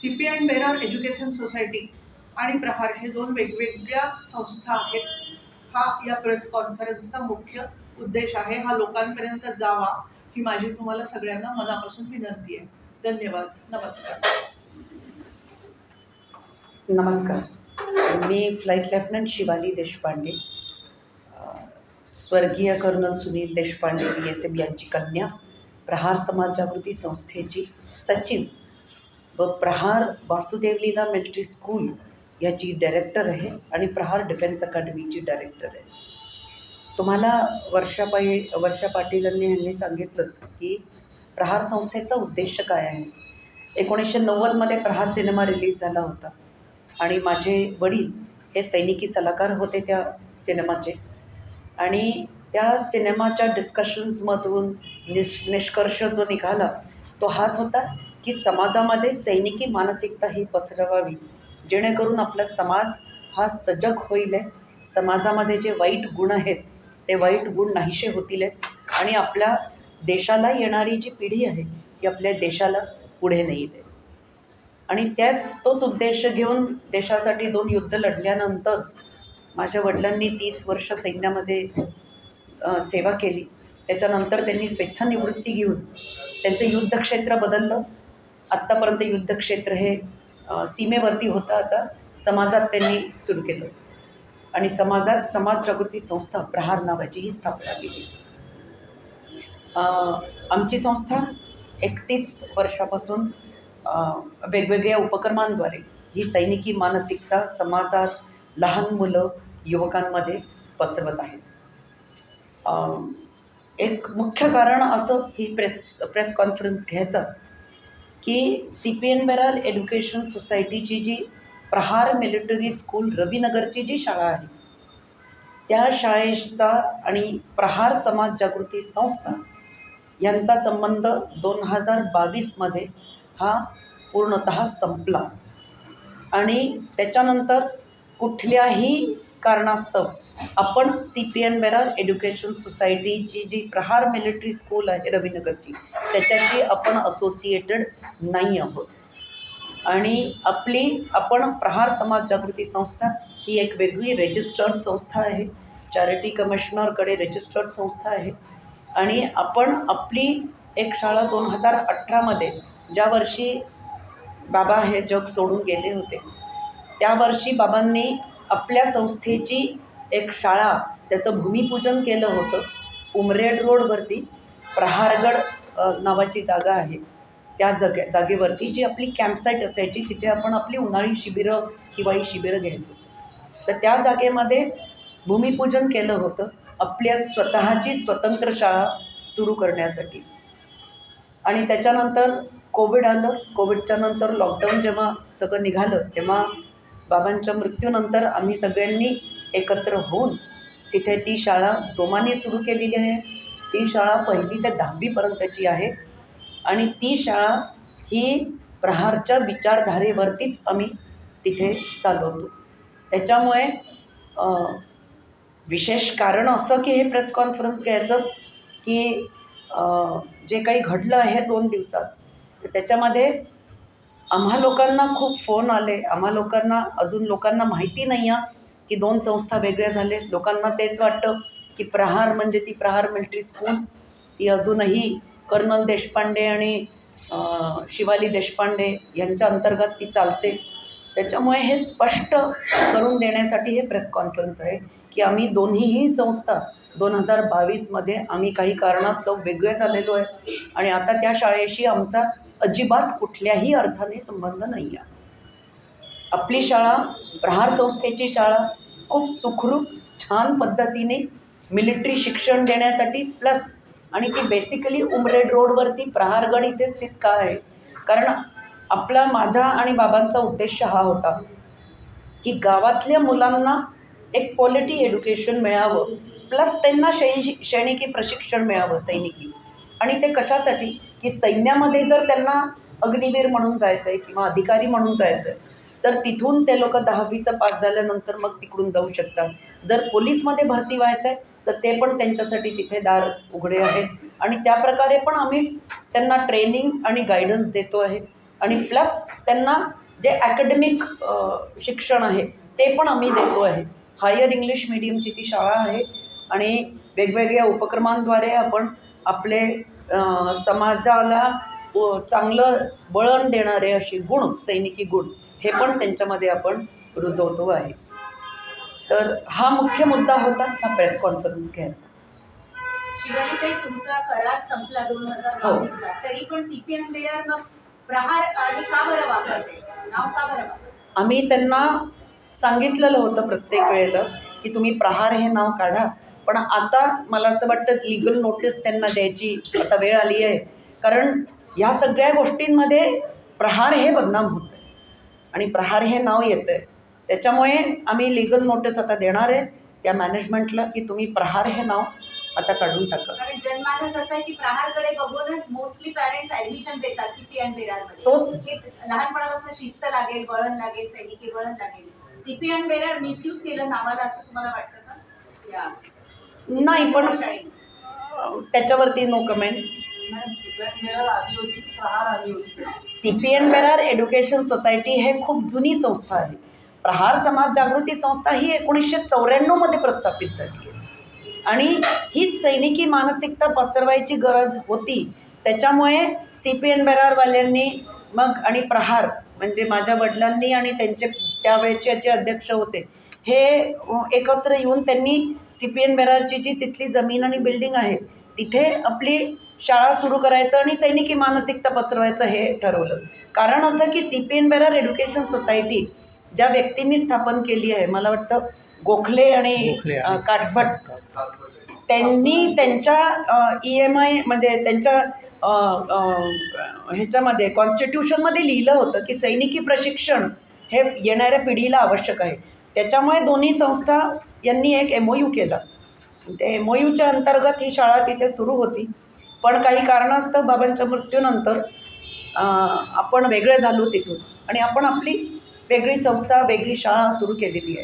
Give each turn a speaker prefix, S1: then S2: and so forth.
S1: C P and Berar education society आणि प्रहार हे दोन वेगवेगळ्या संस्था आहेत. हा या प्रेस कॉन्फरन्सचा मुख्य उद्देश आहे. हा लोकांपर्यंत जावा ही माझी तुम्हाला सगळ्यांना मनापासून विनंती आहे. धन्यवाद. नमस्कार.
S2: नमस्कार. मी फ्लाईट लेफ्टनंट शिवाली देशपांडे. स्वर्गीय colonel Sunil Deshpande B S F यांची कन्या प्रहार समाज जागृती संस्थेची सचिव व प्रहार वासुदेव लीला मिलिटरी स्कूल याची डायरेक्टर आहे आणि प्रहार डिफेन्स अकादमीची डायरेक्टर आहे. तुम्हाला वर्षा पाय वर्षा पाटीलांनी यांनी सांगितलंच की प्रहार संस्थेचा उद्देश काय आहे? एकोणीसशे नव्वदमध्ये प्रहार सिनेमा रिलीज झाला होता आणि माझे वडील हे सैनिकी सलाहकार होते त्या सिनेमाचे आणि त्या सिनेमाच्या डिस्कशन्समधून निष निष्कर्ष जो निघाला तो हाच होता की समाजामध्ये सैनिकी मानसिकता ही पसरवावी. जेणेकरून आपला समाज हा सजग होईल. आहे. समाजामध्ये जे वाईट गुण आहेत ते वाईट गुण नाहीसे होतील. आहेत आणि आपल्या देशाला येणारी जी पिढी आहे ती आपल्या देशाला पुढे नेईल. आहे आणि त्याच तोच उद्देश घेऊन देशासाठी दोन युद्ध लढल्यानंतर माझ्या वडिलांनी तीस वर्ष सैन्यामध्ये सेवा केली. त्याच्यानंतर त्यांनी स्वेच्छानिवृत्ती घेऊन त्यांचं युद्धक्षेत्र बदललं. आत्तापर्यंत युद्धक्षेत्र हे सीमेवरती होतं आता. समाजात त्यांनी सुरू केलं. आणि समाजात समाज जागृती संस्था प्रहार नावाची ही स्थापना केली. आमची संस्था एकतीस वर्षापासून वेगवेगळ्या उपक्रमांद्वारे ही सैनिकी मानसिकता समाजात लहान मुलं युवकांमध्ये पसरवत आहेत एक मुख्य कारण असं ही प्रेस प्रेस कॉन्फरन्स घ्यायचं की C P N Berar education सोसायटीची जी प्रहार मिलिटरी स्कूल रविनगरची जी शाळा आहे त्या शाळेचा आणि प्रहार समाज जागृती संस्था यांचा संबंध दोन हजार बावीसमध्ये हा पूर्णतः संपला. आणि त्याच्यानंतर कुठल्याही कारणास्तव आपण C P N Berar education सोसायटीची जी प्रहार मिलिटरी स्कूल आहे रवीनगरची त्याच्याशी आपण असोसिएटेड नाही आहोत. आणि आपली आपण प्रहार समाज जागृती संस्था ही एक वेगळी रेजिस्टर्ड संस्था आहे. चॅरिटी कमिशनरकडे रेजिस्टर्ड संस्था आहे. आणि आपण आपली एक शाळा दोन हजार अठरामध्ये ज्या वर्षी बाबा हे जग सोडून गेले होते त्या वर्षी बाबांनी आपल्या संस्थेची एक शाळा त्याचं भूमिपूजन केलं होतं. उमरेड रोडवरती प्रहारगड नावाची जागा आहे. त्या जागे जागेवरती जी आपली कॅम्पसाईट असायची तिथे आपण आपली उन्हाळी शिबिरं हिवाळी शिबिरं घ्यायचो. तर त्या जागेमध्ये भूमिपूजन केलं होतं आपल्या स्वतःची स्वतंत्र शाळा सुरू करण्यासाठी. आणि त्याच्यानंतर कोविड आलं. कोविडच्या नंतर लॉकडाऊन जेव्हा सगळं निघालं तेव्हा बाबांच्या मृत्यूनंतर आम्ही सगळ्यांनी एकत्र होऊन तिथे ती शाळा जोमाने सुरू केलेली आहे. ती शाळा पहिली ते दहावीपर्यंतची आहे. आणि ती शाळा ही प्रहारच्या विचारधारेवरतीच आम्ही तिथे चालवतो. त्याच्यामुळे विशेष कारण असं की हे प्रेस कॉन्फरन्स घ्यायचं की जे काही घडलं आहे दोन दिवसात तर त्याच्यामध्ये आम्हा लोकांना खूप फोन आले. आम्हा लोकांना अजून लोकांना माहिती नाही आहे की दोन संस्था वेगळ्या झाले लोकांना तेच वाटतं की प्रहार म्हणजे ती प्रहार मिलिटरी स्कूल ती अजूनही कर्नल देशपांडे आणि शिवाली देशपांडे यांच्या अंतर्गत ती चालते. त्याच्यामुळे हे स्पष्ट करून देण्यासाठी हे प्रेस कॉन्फरन्स आहे की आम्ही दोन्हीही संस्था दोन हजार बावीसमध्ये आम्ही काही कारणास्तव वेगळे झालेलो आहे. आणि आता त्या शाळेशी आमचा अजिबात कुठल्याही अर्थाने संबंध नाही आहे आपली शाळा प्रहार संस्थेची शाळा खूप सुखरूप छान पद्धतीने मिलिटरी शिक्षण देण्यासाठी प्लस आणि ती बेसिकली उमरेड रोडवरती प्रहारगड इथे स्थित का आहे? कारण आपला माझा आणि बाबांचा उद्देश हा होता की गावातल्या मुलांना एक क्वालिटी एज्युकेशन मिळावं प्लस त्यांना शैक्षणिकी प्रशिक्षण मिळावं सैनिकी. आणि ते कशासाठी? की सैन्यामध्ये जर त्यांना अग्निवीर म्हणून जायचं आहे किंवा अधिकारी म्हणून जायचं आहे तर तिथून ते लोक दहावीचं पास झाल्यानंतर मग तिकडून जाऊ शकतात. जर पोलीसमध्ये भरती व्हायचं आहे तर ते पण त्यांच्यासाठी तिथे दार उघडे आहेत. आणि त्या प्रकारे पण आम्ही त्यांना ट्रेनिंग आणि गायडन्स देतो आहे. आणि प्लस त्यांना जे ॲकॅडमिक शिक्षण आहे ते पण आम्ही देतो आहे. हायर इंग्लिश मिडियमची ती शाळा आहे. आणि वेगवेगळ्या उपक्रमांद्वारे आपण आपले समाजाला व चांगलं वळण देणारे असे गुण सैनिकी गुण हे पण त्यांच्यामध्ये आपण रुजवतो आहे. तर हा मुख्य मुद्दा होता हा प्रेस कॉन्फरन्स घ्यायचा.
S3: तुमचा करार संपला दोन हजार
S2: हो.
S3: बावीसला तरी पण सीपीएम प्लेयर मग प्रहार आणि का बरं वापरते नाव का बरं वापरते
S2: आम्ही त्यांना सांगितलेलं होतं प्रत्येक वेळेला की तुम्ही प्रहार हे नाव काढा पण आता मला असं वाटतं लिगल नोटीस त्यांना द्यायची आता वेळ आली आहे. कारण ह्या सगळ्या गोष्टींमध्ये प्रहार हे बदनाम होतं आहे. आणि प्रहार हे नाव येतं आहे. त्याच्यामुळे आम्ही लिगल नोटीस आता देणार आहे. त्या मॅनेजमेंटला की तुम्ही प्रहार हे नाव आता काढून टाका.
S3: कारण जनमानस असं आहे की प्रहारकडे बघूनच मोस्टली पॅरेंट्स ऍडमिशन देतात सीपीएम बेरार
S2: तोच.
S3: मध्ये लहानपणापासून शिस्त लागेल वळण लागेल सैनिकी वळण लागेल. सीपीएम बेरार मिसयूज केलं नावाला असं तुम्हाला वाटतं का? या.
S2: नाही, पण- त्याच्यावरती no comments C P and Berar education society हे खूप जुनी संस्था आहे. प्रहार समाज जागृती संस्था ही एकोणीसशे चौऱ्याण्णवमध्ये प्रस्थापित झाली. आणि हीच सैनिकी मानसिकता पसरवायची गरज होती. त्याच्यामुळे सी पी एन बेरारवाल्यांनी मग आणि प्रहार म्हणजे माझ्या वडिलांनी आणि त्यांचे त्यावेळेचे जे अध्यक्ष होते हे एकत्र येऊन त्यांनी सी पी एन बेरारची जी तिथली जमीन आणि बिल्डिंग आहे तिथे आपली शाळा सुरू करायचं आणि सैनिकी मानसिकता पसरवायचं हे ठरवलं. कारण असं की C P and Berar education society ज्या व्यक्तींनी स्थापन केली आहे मला वाटतं गोखले आणि काटभट त्यांनी त्यांच्या ई एम आय म्हणजे त्यांच्या ह्याच्यामध्ये कॉन्स्टिट्यूशनमध्ये लिहिलं होतं की सैनिकी प्रशिक्षण हे येणाऱ्या पिढीला आवश्यक आहे. त्याच्यामुळे दोन्ही संस्था यांनी एक एम ओ यू केला. त्या एम ओ यूच्या अंतर्गत ही शाळा तिथे सुरू होती. पण काही कारणास्तव बाबांच्या मृत्यूनंतर आपण वेगळे झालो तिथून. आणि आपण आपली वेगळी संस्था वेगळी शाळा सुरू केलेली आहे.